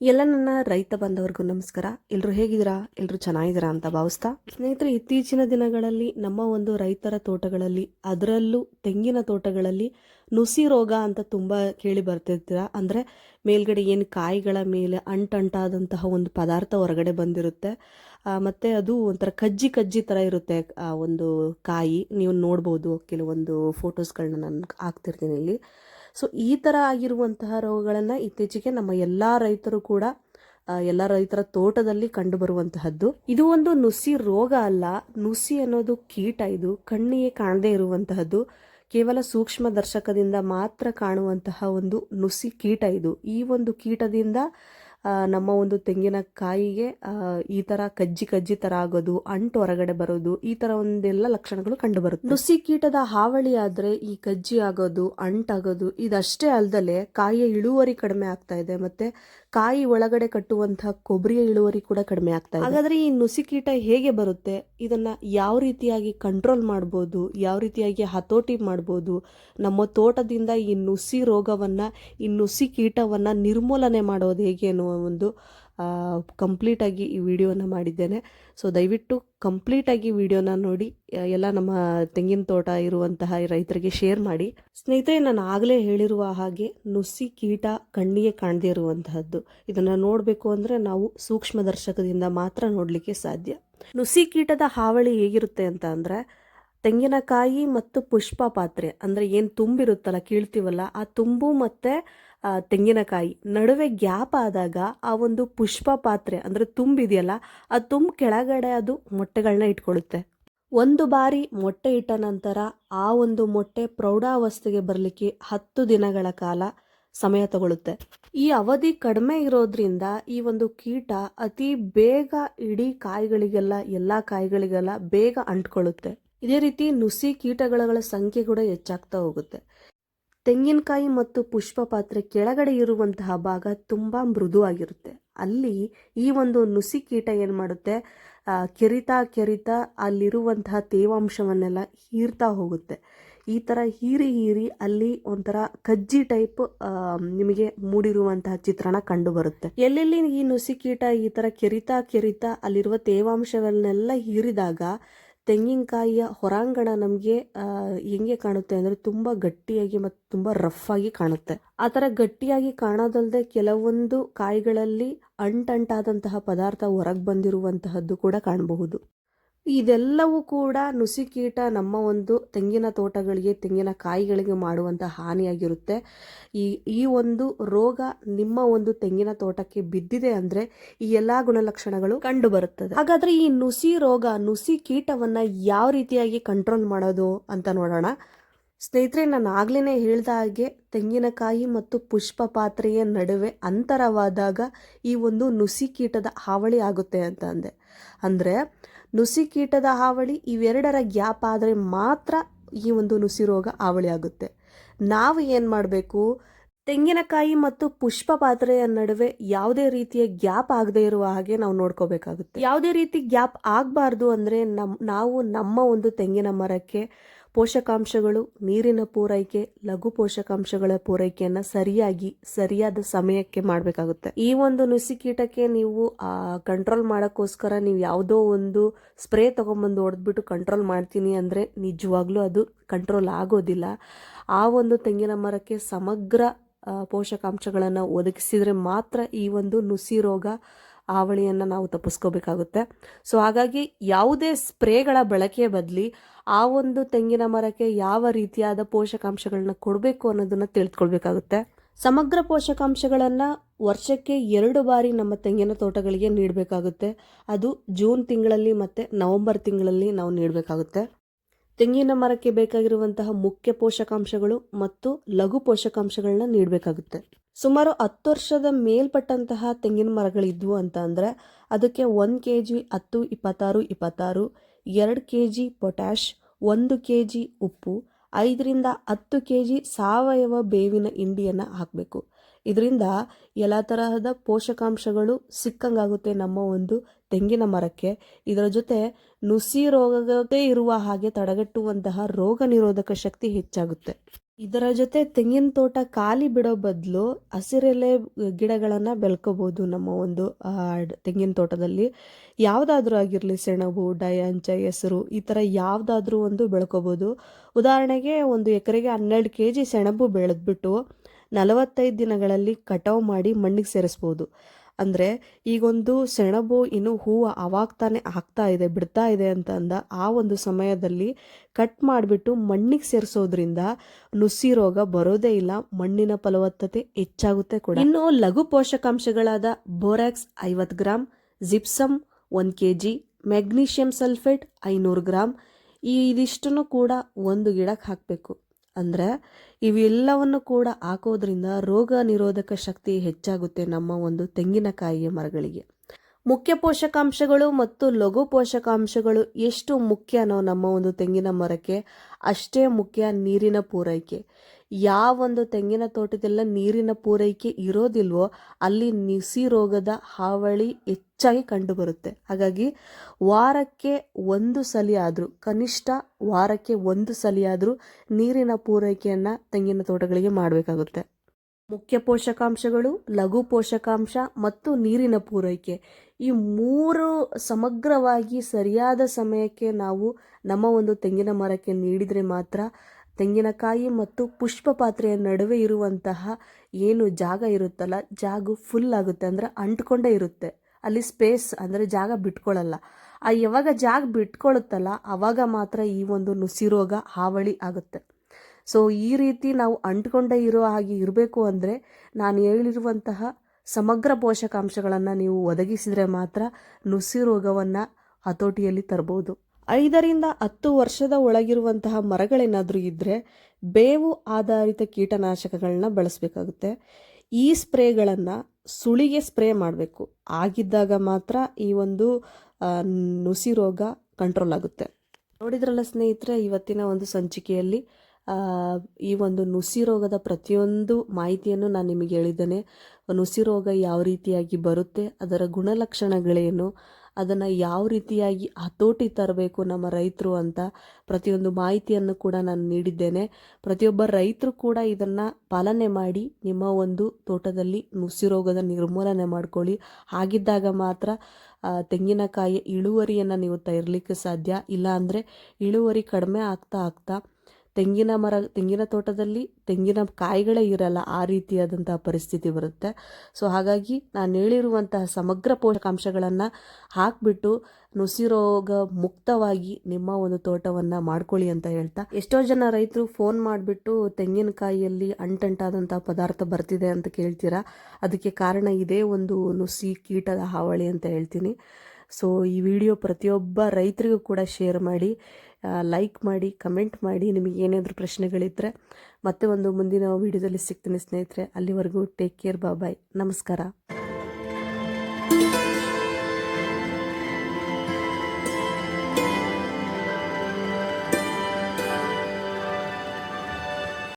ಎಲ್ಲ ನನ್ನ ರೈತ ಬಂದವರಿಗೂ ನಮಸ್ಕಾರ. ಎಲ್ಲರೂ ಹೇಗಿದ್ದೀರಾ? ಎಲ್ಲರೂ ಚೆನ್ನಾಗಿದ್ದೀರಾ ಅಂತ ಭಾವಿಸ್ತಾ. ಸ್ನೇಹಿತರೆ, ಇತ್ತೀಚಿನ ದಿನಗಳಲ್ಲಿ ನಮ್ಮ ಒಂದು ರೈತರ ತೋಟಗಳಲ್ಲಿ, ಅದರಲ್ಲೂ ತೆಂಗಿನ ತೋಟಗಳಲ್ಲಿ ನುಸಿ ರೋಗ ಅಂತ ತುಂಬ ಕೇಳಿ ಬರ್ತಿರ್ತೀರ. ಅಂದರೆ ಮೇಲ್ಗಡೆ ಏನು ಕಾಯಿಗಳ ಮೇಲೆ ಅಂಟಂಟಾದಂತಹ ಒಂದು ಪದಾರ್ಥ ಹೊರಗಡೆ ಬಂದಿರುತ್ತೆ. ಮತ್ತು ಅದು ಒಂಥರ ಕಜ್ಜಿ ಕಜ್ಜಿ ಥರ ಇರುತ್ತೆ. ಒಂದು ಕಾಯಿ. ನೀವು ನೋಡ್ಬೋದು, ಕೆಲವೊಂದು ಫೋಟೋಸ್ಗಳನ್ನ ನಾನು ಹಾಕ್ತಿರ್ತೀನಿ ಇಲ್ಲಿ. ಸೊ ಈ ಥರ ಆಗಿರುವಂತಹ ರೋಗಗಳನ್ನು ಇತ್ತೀಚೆಗೆ ನಮ್ಮ ಎಲ್ಲ ರೈತರು ಕೂಡ ಎಲ್ಲ ರೈತರ ತೋಟದಲ್ಲಿ ಕಂಡುಬರುವಂತಹದ್ದು ಇದು ಒಂದು ನುಸಿ ರೋಗ ಅಲ್ಲ. ನುಸಿ ಅನ್ನೋದು ಕೀಟ ಇದು. ಕಣ್ಣಿಗೆ ಕಾಣದೇ ಇರುವಂತಹದ್ದು. ಕೇವಲ ಸೂಕ್ಷ್ಮ ದರ್ಶಕದಿಂದ ಮಾತ್ರ ಕಾಣುವಂತಹ ಒಂದು ನುಸಿ ಕೀಟ ಇದು. ಈ ಒಂದು ಕೀಟದಿಂದ ನಮ್ಮ ಒಂದು ತೆಂಗಿನಕಾಯಿಗೆ ಈ ತರ ಕಜ್ಜಿ ಕಜ್ಜಿ ತರ ಆಗೋದು, ಅಂಟು ಹೊರಗಡೆ ಬರೋದು, ಈ ತರ ಒಂದೆಲ್ಲ ಲಕ್ಷಣಗಳು ಕಂಡು ಬರುತ್ತೆ ನುಸಿ ಕೀಟದ ಹಾವಳಿ ಆದ್ರೆ ಈ ಕಜ್ಜಿ ಆಗೋದು, ಅಂಟಾಗೋದು, ಇದಷ್ಟೇ ಅಲ್ದಲೆ ಕಾಯಿಯ ಇಳುವರಿ ಕಡಿಮೆ ಆಗ್ತಾ ಇದೆ. ಮತ್ತೆ ಕಾಯಿ ಒಳಗಡೆ ಕಟ್ಟುವಂತಹ ಕೊಬ್ಬರಿಯ ಇಳುವರಿ ಕೂಡ ಕಡಿಮೆ ಆಗ್ತಾ ಇದೆ. ಹಾಗಾದ್ರೆ ಈ ನುಸಿ ಕೀಟ ಹೇಗೆ ಬರುತ್ತೆ? ಇದನ್ನ ಯಾವ ರೀತಿಯಾಗಿ ಕಂಟ್ರೋಲ್ ಮಾಡ್ಬೋದು? ಯಾವ ರೀತಿಯಾಗಿ ಹತೋಟಿ ಮಾಡ್ಬೋದು? ನಮ್ಮ ತೋಟದಿಂದ ಈ ನುಸಿ ರೋಗವನ್ನ, ಈ ನುಸಿ ಕೀಟವನ್ನ ನಿರ್ಮೂಲನೆ ಮಾಡೋದು ಹೇಗೆ ಅನ್ನುವ ಒಂದು ಕಂಪ್ಲೀಟ್ ಆಗಿ ಈ ವಿಡಿಯೋನ ಮಾಡಿದ್ದೇನೆ. ಸೊ ದಯವಿಟ್ಟು ಕಂಪ್ಲೀಟ್ ಆಗಿ ವಿಡಿಯೋನ ನೋಡಿ ಎಲ್ಲ ನಮ್ಮ ತೆಂಗಿನ ತೋಟ ಇರುವಂತಹ ರೈತರಿಗೆ ಶೇರ್ ಮಾಡಿ. ಸ್ನೇಹಿತರೆ, ನಾನು ಆಗಲೇ ಹೇಳಿರುವ ಹಾಗೆ ನುಸಿ ಕೀಟ ಕಣ್ಣಿಗೆ ಕಾಣದೇ ಇರುವಂತಹದ್ದು. ಇದನ್ನ ನೋಡಬೇಕು ಅಂದ್ರೆ ನಾವು ಸೂಕ್ಷ್ಮ ದರ್ಶಕದಿಂದ ಮಾತ್ರ ನೋಡಲಿಕ್ಕೆ ಸಾಧ್ಯ. ನುಸಿ ಕೀಟದ ಹಾವಳಿ ಹೇಗಿರುತ್ತೆ ಅಂತ ಅಂದರೆ, ತೆಂಗಿನಕಾಯಿ ಮತ್ತು ಪುಷ್ಪ ಪಾತ್ರೆ ಅಂದ್ರೆ ಏನು ತುಂಬಿರುತ್ತಲ್ಲ, ಕೀಳ್ತೀವಲ್ಲ, ಆ ತುಂಬು ಮತ್ತೆ ತೆಂಗಿನಕಾಯಿ. ನಡುವೆ ಗ್ಯಾಪ್ ಆದಾಗ ಆ ಒಂದು ಪುಷ್ಪ ಪಾತ್ರೆ ಅಂದರೆ ತುಂಬಿದೆಯಲ್ಲ ಆ ತುಂಬ ಕೆಳಗಡೆ ಅದು ಮೊಟ್ಟೆಗಳನ್ನ ಇಟ್ಕೊಳ್ಳುತ್ತೆ. ಒಂದು ಬಾರಿ ಮೊಟ್ಟೆ ಇಟ್ಟ ನಂತರ ಆ ಒಂದು ಮೊಟ್ಟೆ ಪ್ರೌಢಾವಸ್ಥೆಗೆ ಬರಲಿಕ್ಕೆ ಹತ್ತು ದಿನಗಳ ಕಾಲ ಸಮಯ ತಗೊಳ್ಳುತ್ತೆ ಈ ಅವಧಿ ಕಡಿಮೆ ಇರೋದ್ರಿಂದ ಈ ಒಂದು ಕೀಟ ಅತಿ ಬೇಗ ಇಡೀ ಕಾಯಿಗಳಿಗೆಲ್ಲ, ಎಲ್ಲ ಕಾಯಿಗಳಿಗೆಲ್ಲ ಬೇಗ ಅಂಟ್ಕೊಳ್ಳುತ್ತೆ. ಇದೇ ರೀತಿ ನುಸಿ ಕೀಟಗಳ ಸಂಖ್ಯೆ ಕೂಡ ಹೆಚ್ಚಾಗ್ತಾ ಹೋಗುತ್ತೆ. ತೆಂಗಿನಕಾಯಿ ಮತ್ತು ಪುಷ್ಪ ಪಾತ್ರೆ ಕೆಳಗಡೆ ಇರುವಂತಹ ಭಾಗ ತುಂಬಾ ಮೃದುವಾಗಿರುತ್ತೆ. ಅಲ್ಲಿ ಈ ಒಂದು ನುಸಿ ಕೀಟ ಏನು ಮಾಡುತ್ತೆ? ಕೆರಿತಾ ಕೆರಿತಾ ಅಲ್ಲಿರುವಂತಹ ತೇವಾಂಶವನ್ನೆಲ್ಲ ಹೀರ್ತಾ ಹೋಗುತ್ತೆ. ಈ ಥರ ಹೀರಿ ಹೀರಿ ಅಲ್ಲಿ ಒಂಥರ ಕಜ್ಜಿ ಟೈಪ್ ನಿಮಗೆ ಮೂಡಿರುವಂತಹ ಚಿತ್ರಣ ಕಂಡು ಬರುತ್ತೆ ಎಲ್ಲೆಲ್ಲಿ ಈ ನುಸಿ ಕೀಟ, ಈ ಥರ ಕೆರಿತಾ ಕೆರಿತಾ ಅಲ್ಲಿರುವ ತೇವಾಂಶವನ್ನೆಲ್ಲ ಹೀರಿದಾಗ ತೆಂಗಿನಕಾಯಿಯ ಹೊರಾಂಗಣ ನಮಗೆ ಹೆಂಗೆ ಕಾಣುತ್ತೆ ಅಂದರೆ ತುಂಬ ಗಟ್ಟಿಯಾಗಿ ಮತ್ತು ತುಂಬ ರಫ್ ಆಗಿ ಕಾಣುತ್ತೆ. ಆ ಥರ ಗಟ್ಟಿಯಾಗಿ ಕಾಣೋದಲ್ಲದೆ ಕೆಲವೊಂದು ಕಾಯಿಗಳಲ್ಲಿ ಅಂಟಂಟಾದಂತಹ ಪದಾರ್ಥ ಹೊರಗೆ ಬಂದಿರುವಂತಹದ್ದು ಕೂಡ ಕಾಣಬಹುದು. ಇದೆಲ್ಲವೂ ಕೂಡ ನುಸಿಕೀಟ ನಮ್ಮ ಒಂದು ತೆಂಗಿನ ತೋಟಗಳಿಗೆ, ತೆಂಗಿನ ಕಾಯಿಗಳಿಗೆ ಮಾಡುವಂಥ ಹಾನಿಯಾಗಿರುತ್ತೆ. ಈ ಈ ಒಂದು ರೋಗ ನಿಮ್ಮ ಒಂದು ತೆಂಗಿನ ತೋಟಕ್ಕೆ ಬಿದ್ದಿದೆ ಅಂದರೆ ಈ ಎಲ್ಲ ಗುಣಲಕ್ಷಣಗಳು ಕಂಡು ಬರುತ್ತದೆ ಹಾಗಾದ್ರೆ ಈ ನುಸಿ ರೋಗ, ನುಸಿ ಕೀಟವನ್ನು ಯಾವ ರೀತಿಯಾಗಿ ಕಂಟ್ರೋಲ್ ಮಾಡೋದು ಅಂತ ನೋಡೋಣ. ಸ್ನೇಹಿತರೆ, ನಾನು ಆಗ್ಲೇ ಹೇಳಿದ ಹಾಗೆ ತೆಂಗಿನಕಾಯಿ ಮತ್ತು ಪುಷ್ಪ ಪಾತ್ರೆಯ ನಡುವೆ ಅಂತರವಾದಾಗ ಈ ಒಂದು ನುಸಿ ಕೀಟದ ಹಾವಳಿ ಆಗುತ್ತೆ ಅಂತ ಅಂದೆ. ಅಂದ್ರೆ ನುಸಿ ಕೀಟದ ಹಾವಳಿ ಇವೆರಡರ ಗ್ಯಾಪ್ ಆದರೆ ಮಾತ್ರ ಈ ಒಂದು ನುಸಿ ರೋಗ ಹಾವಳಿ ಆಗುತ್ತೆ. ನಾವು ಏನು ಮಾಡಬೇಕು? ತೆಂಗಿನಕಾಯಿ ಮತ್ತು ಪುಷ್ಪ ಪಾತ್ರೆಯ ನಡುವೆ ಯಾವುದೇ ರೀತಿಯ ಗ್ಯಾಪ್ ಆಗದೆ ಇರುವ ಹಾಗೆ ನಾವು ನೋಡ್ಕೋಬೇಕಾಗುತ್ತೆ. ಯಾವುದೇ ರೀತಿ ಗ್ಯಾಪ್ ಆಗಬಾರ್ದು ಅಂದರೆ ನಮ್, ನಾವು ನಮ್ಮ ಒಂದು ತೆಂಗಿನ ಮರಕ್ಕೆ ಪೋಷಕಾಂಶಗಳು, ನೀರಿನ ಪೂರೈಕೆ, ಲಘು ಪೋಷಕಾಂಶಗಳ ಪೂರೈಕೆಯನ್ನು ಸರಿಯಾಗಿ, ಸರಿಯಾದ ಸಮಯಕ್ಕೆ ಮಾಡಬೇಕಾಗುತ್ತೆ. ಈ ಒಂದು ನುಸಿ ಕೀಟಕ್ಕೆ ನೀವು ಕಂಟ್ರೋಲ್ ಮಾಡೋಕ್ಕೋಸ್ಕರ ನೀವು ಯಾವುದೋ ಒಂದು ಸ್ಪ್ರೇ ತೊಗೊಂಬಂದು ಹೊಡೆದ್ಬಿಟ್ಟು ಕಂಟ್ರೋಲ್ ಮಾಡ್ತೀನಿ ಅಂದರೆ ನಿಜವಾಗ್ಲೂ ಅದು ಕಂಟ್ರೋಲ್ ಆಗೋದಿಲ್ಲ. ಆ ಒಂದು ತೆಂಗಿನ ಮರಕ್ಕೆ ಸಮಗ್ರ ಪೋಷಕಾಂಶಗಳನ್ನು ಒದಗಿಸಿದರೆ ಮಾತ್ರ ಈ ಒಂದು ನುಸಿ ರೋಗ ಹಾವಳಿಯನ್ನು ನಾವು ತಪ್ಪಿಸ್ಕೋಬೇಕಾಗುತ್ತೆ. ಸೊ ಹಾಗಾಗಿ ಯಾವುದೇ ಸ್ಪ್ರೇಗಳ ಬಳಕೆ ಬದಲಿ ಆ ಒಂದು ತೆಂಗಿನ ಮರಕ್ಕೆ ಯಾವ ರೀತಿಯಾದ ಪೋಷಕಾಂಶಗಳನ್ನ ಕೊಡಬೇಕು ಅನ್ನೋದನ್ನ ತಿಳಿದುಕೊಳ್ಬೇಕಾಗುತ್ತೆ ಸಮಗ್ರ ಪೋಷಕಾಂಶಗಳನ್ನು ವರ್ಷಕ್ಕೆ ಎರಡು ಬಾರಿ ನಮ್ಮ ತೆಂಗಿನ ತೋಟಗಳಿಗೆ ನೀಡಬೇಕಾಗುತ್ತೆ. ಅದು ಜೂನ್ ತಿಂಗಳಲ್ಲಿ ಮತ್ತು ನವೆಂಬರ್ ತಿಂಗಳಲ್ಲಿ ನಾವು ನೀಡಬೇಕಾಗುತ್ತೆ. ತೆಂಗಿನ ಮರಕ್ಕೆ ಬೇಕಾಗಿರುವಂತಹ ಮುಖ್ಯ ಪೋಷಕಾಂಶಗಳು ಮತ್ತು ಲಘು ಪೋಷಕಾಂಶಗಳನ್ನ ನೀಡಬೇಕಾಗುತ್ತೆ. ಸುಮಾರು ಹತ್ತು ವರ್ಷದ ಮೇಲ್ಪಟ್ಟಂತಹ ತೆಂಗಿನ ಮರಗಳಿದ್ವು ಅಂತ ಅಂದರೆ ಅದಕ್ಕೆ ಒಂದು ಕೆ ಜಿ ಹತ್ತು, ಇಪ್ಪತ್ತಾರು ಇಪ್ಪತ್ತಾರು, ಎರಡು ಕೆ ಜಿ ಪೊಟ್ಯಾಶ್ ಒಂದು ಕೆ ಜಿ ಉಪ್ಪು, ಐದರಿಂದ ಹತ್ತು ಕೆ ಜಿ ಸಾವಯವ ಬೇವಿನ ಹಿಂಡಿಯನ್ನು ಹಾಕಬೇಕು. ಇದರಿಂದ ಎಲ್ಲ ತರಹದ ಪೋಷಕಾಂಶಗಳು ಸಿಕ್ಕಂಗಾಗುತ್ತೆ ನಮ್ಮ ಒಂದು ತೆಂಗಿನ ಮರಕ್ಕೆ. ಇದರ ಜೊತೆ ನುಸಿ ರೋಗದೇ ಇರುವ ಹಾಗೆ ತಡೆಗಟ್ಟುವಂತಹ ರೋಗ ನಿರೋಧಕ ಶಕ್ತಿ ಹೆಚ್ಚಾಗುತ್ತೆ. ಇದರ ಜೊತೆ ತೆಂಗಿನ ತೋಟ ಖಾಲಿ ಬಿಡೋ ಬದಲು ಹಸಿರೆಲೆ ಗಿಡಗಳನ್ನು ಬೆಳ್ಕೋಬೋದು ನಮ್ಮ ಒಂದು ತೆಂಗಿನ ತೋಟದಲ್ಲಿ. ಯಾವುದಾದ್ರೂ ಆಗಿರಲಿ ಸೆಣಬು, ಡಯಾಂಚ, ಹೆಸರು, ಈ ಥರ ಯಾವುದಾದ್ರೂ ಒಂದು ಬೆಳ್ಕೋಬೋದು. ಉದಾಹರಣೆಗೆ ಒಂದು ಎಕರೆಗೆ ಹನ್ನೆರಡು ಕೆ ಜಿ ಸೆಣಬು ಬೆಳೆದ್ಬಿಟ್ಟು ನಲವತ್ತೈದು ದಿನಗಳಲ್ಲಿ ಕಟಾವು ಮಾಡಿ ಮಣ್ಣಿಗೆ ಸೇರಿಸ್ಬೋದು. ಅಂದರೆ ಈಗೊಂದು ಸೆಣಬು ಇನ್ನು ಹೂವು ಅವಾಗ್ತಾನೆ ತಾನೇ ಆಗ್ತಾ ಇದೆ, ಬಿಡ್ತಾ ಇದೆ ಅಂತ ಅಂದ, ಆ ಒಂದು ಸಮಯದಲ್ಲಿ ಕಟ್ ಮಾಡಿಬಿಟ್ಟು ಮಣ್ಣಿಗೆ ಸೇರಿಸೋದ್ರಿಂದ ನುಸಿ ರೋಗ ಬರೋದೇ ಇಲ್ಲ, ಮಣ್ಣಿನ ಫಲವತ್ತತೆ ಹೆಚ್ಚಾಗುತ್ತೆ ಕೂಡ. ಇನ್ನು ಲಘು ಪೋಷಕಾಂಶಗಳಾದ ಬೋರಾಕ್ಸ್ ಐವತ್ತು ಗ್ರಾಮ್ ಜಿಪ್ಸಮ್ ಒಂದು ಕೆ ಜಿ ಮೆಗ್ನೀಷಿಯಂ ಸಲ್ಫೇಟ್ ಐನೂರು ಗ್ರಾಮ್ ಈ ಇದಿಷ್ಟನ್ನು ಕೂಡ ಒಂದು ಗಿಡಕ್ಕೆ ಹಾಕಬೇಕು. ಅಂದರೆ ಇವೆಲ್ಲವನ್ನು ಕೂಡ ಹಾಕೋದ್ರಿಂದ ರೋಗ ನಿರೋಧಕ ಶಕ್ತಿ ಹೆಚ್ಚಾಗುತ್ತೆ ನಮ್ಮ ಒಂದು ತೆಂಗಿನಕಾಯಿಯ ಮರಗಳಿಗೆ. ಮುಖ್ಯ ಪೋಷಕಾಂಶಗಳು ಮತ್ತು ಲಘು ಪೋಷಕಾಂಶಗಳು ಎಷ್ಟು ಮುಖ್ಯನೋ ನಮ್ಮ ಒಂದು ತೆಂಗಿನ ಮರಕ್ಕೆ ಅಷ್ಟೇ ಮುಖ್ಯ ನೀರಿನ ಪೂರೈಕೆ. ಯಾವೊಂದು ತೆಂಗಿನ ತೋಟದೆಲ್ಲ ನೀರಿನ ಪೂರೈಕೆ ಇರೋದಿಲ್ವೋ, ಅಲ್ಲಿ ನಿಸಿ ರೋಗದ ಹಾವಳಿ ಹೆಚ್ಚಾಗಿ ಕಂಡುಬರುತ್ತೆ. ಹಾಗಾಗಿ ವಾರಕ್ಕೆ ಒಂದು ಸಲ ಆದರೂ, ಕನಿಷ್ಠ ವಾರಕ್ಕೆ ಒಂದು ಸಲ ಆದರೂ ನೀರಿನ ಪೂರೈಕೆಯನ್ನು ತೆಂಗಿನ ತೋಟಗಳಿಗೆ ಮಾಡಬೇಕಾಗುತ್ತೆ. ಮುಖ್ಯ ಪೋಷಕಾಂಶಗಳು, ಲಘು ಪೋಷಕಾಂಶ ಮತ್ತು ನೀರಿನ ಪೂರೈಕೆ. ಈ ಮೂರು ಸಮಗ್ರವಾಗಿ ಸರಿಯಾದ ಸಮಯಕ್ಕೆ ನಾವು ನಮ್ಮ ಒಂದು ತೆಂಗಿನ ಮರಕ್ಕೆ ನೀಡಿದರೆ ಮಾತ್ರ ತೆಂಗಿನಕಾಯಿ ಮತ್ತು ಪುಷ್ಪ ಪಾತ್ರೆಯ ನಡುವೆ ಇರುವಂತಹ ಏನು ಜಾಗ ಇರುತ್ತಲ್ಲ, ಜಾಗ ಫುಲ್ ಆಗುತ್ತೆ ಅಂದರೆ ಅಂಟ್ಕೊಂಡೇ ಇರುತ್ತೆ. ಅಲ್ಲಿ ಸ್ಪೇಸ್ ಅಂದರೆ ಜಾಗ ಬಿಟ್ಕೊಳ್ಳಲ್ಲ ಆ ಯಾವಾಗ ಜಾಗ ಬಿಟ್ಕೊಳ್ಳುತ್ತಲ್ಲ ಆವಾಗ ಮಾತ್ರ ಈ ಒಂದು ನುಸಿ ರೋಗ ಹಾವಳಿ ಆಗುತ್ತೆ. ಸೊ ಈ ರೀತಿ ನಾವು ಅಂಟ್ಕೊಂಡೇ ಇರೋ ಹಾಗೆ ಇರಬೇಕು ಅಂದರೆ ನಾನು ಹೇಳಿರುವಂತಹ ಸಮಗ್ರ ಪೋಷಕಾಂಶಗಳನ್ನು ನೀವು ಒದಗಿಸಿದರೆ ಮಾತ್ರ ನುಸಿ ರೋಗವನ್ನು ಹತೋಟಿಯಲ್ಲಿ ತರ್ಬೋದು. ಐದರಿಂದ ಹತ್ತು ವರ್ಷದ ಒಳಗಿರುವಂತಹ ಮರಗಳೇನಾದರೂ ಇದ್ದರೆ ಬೇವು ಆಧಾರಿತ ಕೀಟನಾಶಕಗಳನ್ನ ಬಳಸಬೇಕಾಗುತ್ತೆ. ಈ ಸ್ಪ್ರೇಗಳನ್ನು ಸುಳಿಗೆ ಸ್ಪ್ರೇ ಮಾಡಬೇಕು. ಆಗಿದ್ದಾಗ ಮಾತ್ರ ಈ ಒಂದು ನುಸಿ ರೋಗ ಕಂಟ್ರೋಲ್ ಆಗುತ್ತೆ. ನೋಡಿದ್ರಲ್ಲ ಸ್ನೇಹಿತರೆ, ಇವತ್ತಿನ ಒಂದು ಸಂಚಿಕೆಯಲ್ಲಿ ಈ ಒಂದು ನುಸಿ ರೋಗದ ಪ್ರತಿಯೊಂದು ಮಾಹಿತಿಯನ್ನು ನಾನು ನಿಮಗೆ ಹೇಳಿದ್ದೇನೆ. ನುಸಿ ರೋಗ ಯಾವ ರೀತಿಯಾಗಿ ಬರುತ್ತೆ, ಅದರ ಗುಣಲಕ್ಷಣಗಳೇನು ಅದನ್ನು ಯಾವ ರೀತಿಯಾಗಿ ಹತೋಟಿ ತರಬೇಕು ನಮ್ಮ ರೈತರು ಅಂತ ಪ್ರತಿಯೊಂದು ಮಾಹಿತಿಯನ್ನು ಕೂಡ ನಾನು ನೀಡಿದ್ದೇನೆ. ಪ್ರತಿಯೊಬ್ಬ ರೈತರು ಕೂಡ ಇದನ್ನು ಪಾಲನೆ ಮಾಡಿ ನಿಮ್ಮ ಒಂದು ತೋಟದಲ್ಲಿ ನುಸಿ ರೋಗದ ನಿರ್ಮೂಲನೆ ಮಾಡ್ಕೊಳ್ಳಿ. ಹಾಗಿದ್ದಾಗ ಮಾತ್ರ ತೆಂಗಿನಕಾಯಿ ಇಳುವರಿಯನ್ನು ನೀವು ತರಲಿಕ್ಕೆ ಸಾಧ್ಯ. ಇಲ್ಲಾಂದರೆ ಇಳುವರಿ ಕಡಿಮೆ ಆಗ್ತಾ ಆಗ್ತಾ ತೆಂಗಿನ ಮರ, ತೆಂಗಿನ ತೋಟದಲ್ಲಿ ತೆಂಗಿನ ಕಾಯಿಗಳೇ ಇರಲ್ಲ, ಆ ರೀತಿಯಾದಂತಹ ಪರಿಸ್ಥಿತಿ ಬರುತ್ತೆ. ಸೊ ಹಾಗಾಗಿ ನಾನು ಹೇಳಿರುವಂತಹ ಸಮಗ್ರ ಪೋಷಕಾಂಶಗಳನ್ನು ಹಾಕಿಬಿಟ್ಟು ನುಸಿ ರೋಗ ಮುಕ್ತವಾಗಿ ನಿಮ್ಮ ಒಂದು ತೋಟವನ್ನು ಮಾಡ್ಕೊಳ್ಳಿ ಅಂತ ಹೇಳ್ತಾ. ಎಷ್ಟೋ ಜನ ರೈತರು ಫೋನ್ ಮಾಡಿಬಿಟ್ಟು ತೆಂಗಿನಕಾಯಿಯಲ್ಲಿ ಅಂಟಂಟಾದಂಥ ಪದಾರ್ಥ ಬರ್ತಿದೆ ಅಂತ ಕೇಳ್ತೀರಾ? ಅದಕ್ಕೆ ಕಾರಣ ಇದೇ ಒಂದು ನುಸಿ ಕೀಟದ ಹಾವಳಿ ಅಂತ ಹೇಳ್ತೀನಿ. ಸೊ ಈ ವಿಡಿಯೋ ಪ್ರತಿಯೊಬ್ಬ ರೈತರಿಗೂ ಕೂಡ ಶೇರ್ ಮಾಡಿ. ಲೈಕ್ ಮಾಡಿ ಕಮೆಂಟ್ ಮಾಡಿ ನಿಮಗೆ ಏನಾದರೂ ಪ್ರಶ್ನೆಗಳಿದ್ದರೆ ಮತ್ತೆ ಒಂದು ಮುಂದಿನ ವಿಡಿಯೋದಲ್ಲಿ ಸಿಗ್ತೀನಿ ಸ್ನೇಹಿತರೆ. ಅಲ್ಲಿವರೆಗೂ ಟೇಕ್ ಕೇರ್ ಬಾಯ್ ನಮಸ್ಕಾರ.